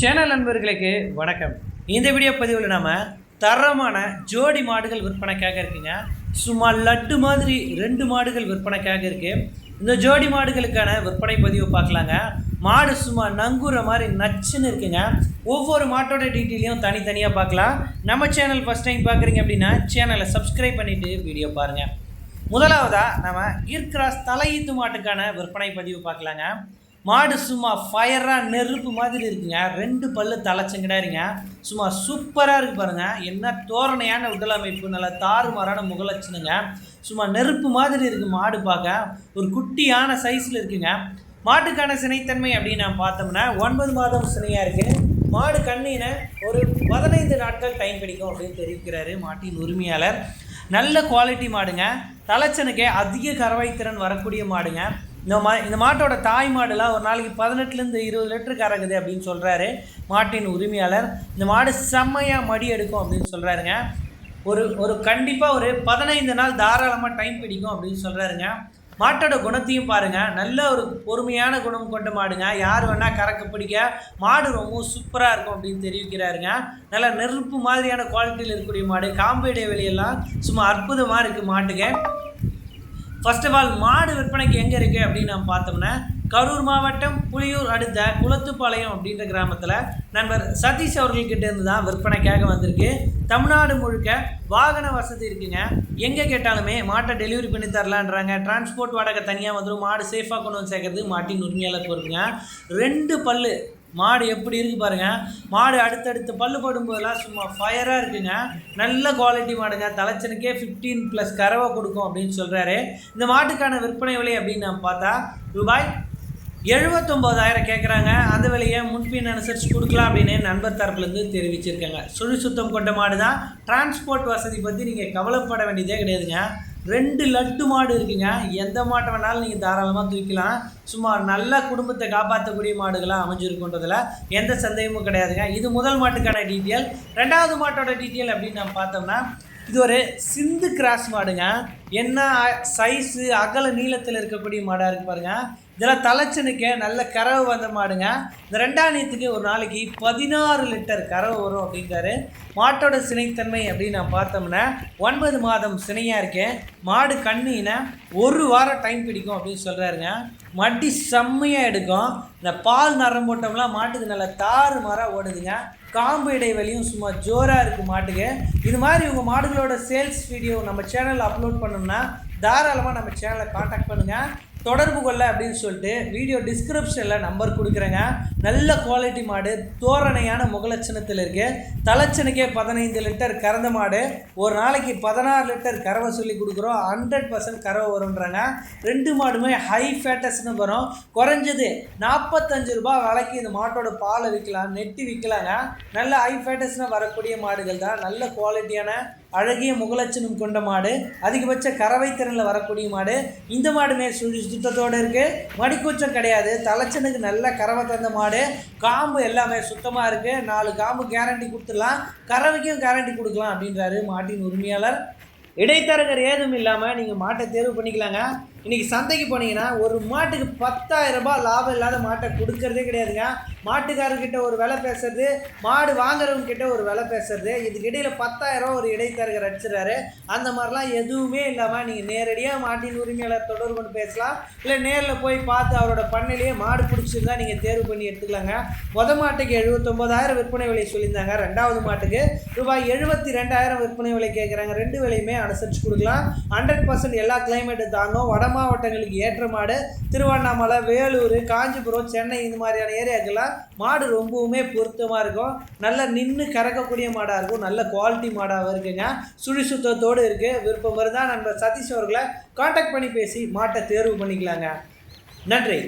Channel நண்பர்களுக்கு வணக்கம். இந்த வீடியோ பதிவில் நாம் தரமான ஜோடி மாடுகள் விற்பனைக்காக இருக்குங்க. சும்மா லட்டு மாதிரி ரெண்டு மாடுகள் விற்பனைக்காக இருக்குது இந்த ஜோடி மாடுகளுக்கான விற்பனை பதிவு பார்க்கலாங்க. மாடு சும்மா நங்குற மாதிரி நச்சுன்னு இருக்குங்க. ஒவ்வொரு மாட்டோட டீட்டெயிலையும் தனித்தனியாக பார்க்கலாம். நம்ம சேனல் ஃபஸ்ட் டைம் பார்க்குறீங்க அப்படின்னா சேனலை சப்ஸ்கிரைப் பண்ணிவிட்டு வீடியோ பாருங்கள் முதலாவதாக நம்ம ஈர்க்ராஸ் தலையீத்து மாட்டுக்கான விற்பனை பதிவு பார்க்கலாங்க. மாடு சும்மா ஃபயராக நெருப்பு மாதிரி இருக்குங்க. ரெண்டு பல்லு தலைச்சங்கிடாருங்க சும்மா சூப்பராக இருக்கு பாருங்கள் என்ன தோரணையான உடல் அமைப்பு நல்ல தாறுமாறான முகலட்சணுங்க. சும்மா நெருப்பு மாதிரி இருக்குது மாடு பார்க்க. ஒரு குட்டியான சைஸில் இருக்குங்க. மாட்டுக்கான சினைத்தன்மை அப்படின்னு நான் பார்த்தோம்னா ஒன்பது மாதம் சினையாக இருக்குது மாடு கண்ணின ஒரு பதினைந்து நாட்கள் டைம் பிடிக்கும் அப்படின்னு தெரிவிக்கிறாரு மாட்டின் உரிமையாளர். நல்ல குவாலிட்டி மாடுங்க. தலைச்சனுக்கே அதிக கறவை திறன் வரக்கூடிய மாடுங்க. இந்த மா இந்த மாட்டோட தாய் மாடுலாம் ஒரு நாளைக்கு பதினெட்டுலேருந்து இருபது லிட்டர் கறக்குது அப்படின்னு சொல்கிறாரு மாட்டின் உரிமையாளர். இந்த மாடு செம்மையாக மடி எடுக்கும் அப்படின்னு சொல்கிறாருங்க ஒரு ஒரு கண்டிப்பாக ஒரு பதினைந்து நாள் தாராளமாக டைம் பிடிக்கும் அப்படின்னு சொல்கிறாருங்க மாட்டோட குணத்தையும் பாருங்கள் நல்ல ஒரு பொறுமையான குணம் கொண்ட மாடுங்க. யார் வேணால் கறக்க பிடிக்க மாடு ரொம்ப சூப்பராக இருக்கும் அப்படின்னு தெரிவிக்கிறாருங்க. நல்ல நெருப்பு மாதிரியான குவாலிட்டியில் இருக்கக்கூடிய மாடு. காம்பு இடைவெளியெல்லாம் சும்மா அற்புதமாக இருக்குது மாட்டுக்கு. ஃபர்ஸ்ட் ஆஃப் ஆல் மாடு விற்பனைக்கு எங்கே இருக்குது அப்படின்னு நம்ம பார்த்தோம்னா கரூர் மாவட்டம் புலியூர் அடுத்த குளத்துப்பாளையம் அப்படின்ற கிராமத்தில் நண்பர் சதீஷ் அவர்கள்கிட்ட இருந்து தான் விற்பனைக்காக வந்திருக்கு. தமிழ்நாடு முழுக்க வாகன வசதி இருக்குங்க. எங்கே கேட்டாலுமே மாட்டை டெலிவரி பண்ணி தரலான்றாங்க. டிரான்ஸ்போர்ட் வாடகை தனியாக வந்துடும் மாடு சேஃபாக கொண்டு வந்து சேர்க்கறது மாட்டின் உரிமையாளர் பொறுப்புங்க. ரெண்டு பல்லு மாடு எப்படி இருக்கு பாருங்க. மாடு அடுத்தடுத்து பல்லு போடும்போதெல்லாம் சும்மா ஃபயராக இருக்குங்க. நல்ல குவாலிட்டி மாடுங்க. தலைச்சனுக்கே ஃபிஃப்டீன் ப்ளஸ் கறவை கொடுக்கும் அப்படின்னு சொல்கிறாரு இந்த மாட்டுக்கான விற்பனை விலை அப்படின்னு நம்ம பார்த்தா ரூபாய் எழுபத்தொம்போதாயிரம் கேட்குறாங்க அந்த விலையை முன்பின் அனுசரித்து கொடுக்கலாம் அப்படின்னு நண்பர் தரப்புலேருந்து தெரிவிச்சிருக்காங்க. சுழி சுத்தம் கொண்ட மாடு தான் டிரான்ஸ்போர்ட் வசதி பற்றி நீங்கள் கவலைப்பட வேண்டியதே கிடையாதுங்க. ரெண்டு லட்டு மாடு இருக்குங்க. எந்த மாட்டை வேணாலும் நீங்கள் தாராளமாக தூக்கலாம் சும்மா நல்ல குடும்பத்தை காப்பாற்றக்கூடிய மாடுகளாக அமைஞ்சிருக்குன்றதில் எந்த சந்தேகமும் கிடையாதுங்க. இது முதல் மாட்டுக்கான டீட்டெயில் ரெண்டாவது மாட்டோட டீட்டெயில் அப்படின்னு நம்ம பார்த்தோம்னா இது ஒரு சிந்து கிராஸ் மாடுங்க. என்ன சைஸு அகல நீளத்தில் இருக்கக்கூடிய மாடாக இருக்கு பாருங்கள் இதெல்லாம் தலைச்சனுக்கு நல்ல கறவை வந்த மாடுங்க. இந்த ரெண்டாம் நீத்துக்கு ஒரு நாளைக்கு பதினாறு லிட்டர் கறவை வரும் அப்படிங்கிறாரு. மாட்டோட சினைத்தன்மை அப்படின்னு நான் பார்த்தோம்னா ஒன்பது மாதம் சினையாக இருக்கேன் மாடு கண்ணினா ஒரு வாரம் டைம் பிடிக்கும் அப்படின்னு சொல்கிறாருங்க மட்டி செம்மையாக எடுக்கும். இந்த பால் நரம் போட்டோம்லாம் மாட்டுக்கு நல்லா தாறு மாறாக ஓடுதுங்க. காம்பு இடைவெளியும் சும்மா ஜோராக இருக்குது மாட்டுக்கு. இது மாதிரி உங்கள் மாடுகளோட சேல்ஸ் வீடியோ நம்ம சேனலில் அப்லோட் பண்ணோம்னா தாராளமாக நம்ம சேனலை காண்டாக்ட் பண்ணுங்கள் தொடர்பு கொள்ள அப்படின்னு சொல்லிட்டு வீடியோ டிஸ்கிரிப்ஷனில் நம்பர் கொடுக்குறேங்க. நல்ல குவாலிட்டி மாடு தோரணையான முகலட்சணத்தில் இருக்குது தலைச்சனுக்கே பதினைந்து லிட்டர் கறந்த மாடு. ஒரு நாளைக்கு பதினாறு லிட்டர் கறவை சொல்லி கொடுக்குறோம். ஹண்ட்ரட் பர்சன்ட் கறவை வரும்ன்றாங்க. ரெண்டு மாடுமே ஹை ஃபேட்டஸ்னு வரும். குறைஞ்சது நாற்பத்தஞ்சு ரூபாய் விலைக்கு இந்த மாட்டோட பாலை விற்கலாம் நெட்டி விற்கலாங்க. நல்ல ஹை ஃபேட்டஸ்னு வரக்கூடிய மாடுகள் தான். நல்ல குவாலிட்டியான அழகிய முகலட்சணம் கொண்ட மாடு அதிகபட்ச கறவை திறனில் வரக்கூடிய மாடு. இந்த மாடுமே சுழி சுத்தத்தோடு இருக்குது மடிக்கூச்சம் கிடையாது. தலைச்சனுக்கு நல்ல கறவை தந்த மாடு. காம்பு எல்லாமே சுத்தமாக இருக்குது நாலு காம்பு கேரண்டி கொடுத்துடலாம். கறவைக்கும் கேரண்டி கொடுக்கலாம் அப்படின்றாரு மாட்டின் உரிமையாளர். இடைத்தரகர் ஏதும் இல்லாமல் நீங்கள் மாட்டை தேர்வு பண்ணிக்கலாங்க. இன்றைக்கி சந்தைக்கு போனீங்கன்னா ஒரு மாட்டுக்கு பத்தாயிரம் ரூபாய் லாபம் இல்லாத மாட்டை கொடுக்கறதே கிடையாதுங்க. மாட்டுக்காரர்கிட்ட ஒரு விலை பேசுறது மாடு வாங்குறவங்கிட்ட ஒரு விலை பேசுறது இதுக்கு இடையில் பத்தாயிரம் ஒரு இடைத்தரகர் அடிச்சிடறாரு. அந்த மாதிரிலாம் எதுவுமே இல்லாமல் நீங்கள் நேரடியாக மாட்டின் உரிமையாளர் தொடர்பு கொண்டு பேசலாம். இல்லை நேரில் போய் பார்த்து அவரோட பண்ணையிலேயே மாடு பிடிச்சிருந்தா நீங்கள் தேர்வு பண்ணி எடுத்துக்கலாங்க. மொதல் மாட்டுக்கு எழுபத்தொம்போதாயிரம் விற்பனை விலை சொல்லியிருந்தாங்க. ரெண்டாவது மாட்டுக்கு ரூபாய் எழுபத்தி ரெண்டாயிரம் விற்பனை விலை கேட்குறாங்க ரெண்டு விலையுமே அனுசரித்து கொடுக்கலாம். ஹண்ட்ரட் பர்சன்ட் எல்லா கிளைமேட்டு தாங்கும். வட மாவட்டங்களுக்கு ஏற்ற மாடு திருவண்ணாமலை வேலூர் காஞ்சிபுரம் சென்னை இந்த மாதிரியான ஏரியாக்கெல்லாம் மாடு ரொம்பவுமே பொருத்தமாக இருக்கும். நல்லா நின்று கறக்கக்கூடிய மாடாக இருக்கும். நல்ல குவாலிட்டி மாடாகவும் இருக்குங்க. சுழி சுத்தத்தோடு இருக்குது விருப்பம் வருதா நம்ம சதீஷ் அவர்களை காண்டாக்ட் பண்ணி பேசி மாட்டை தேர்வு பண்ணிக்கலாங்க. நன்றி.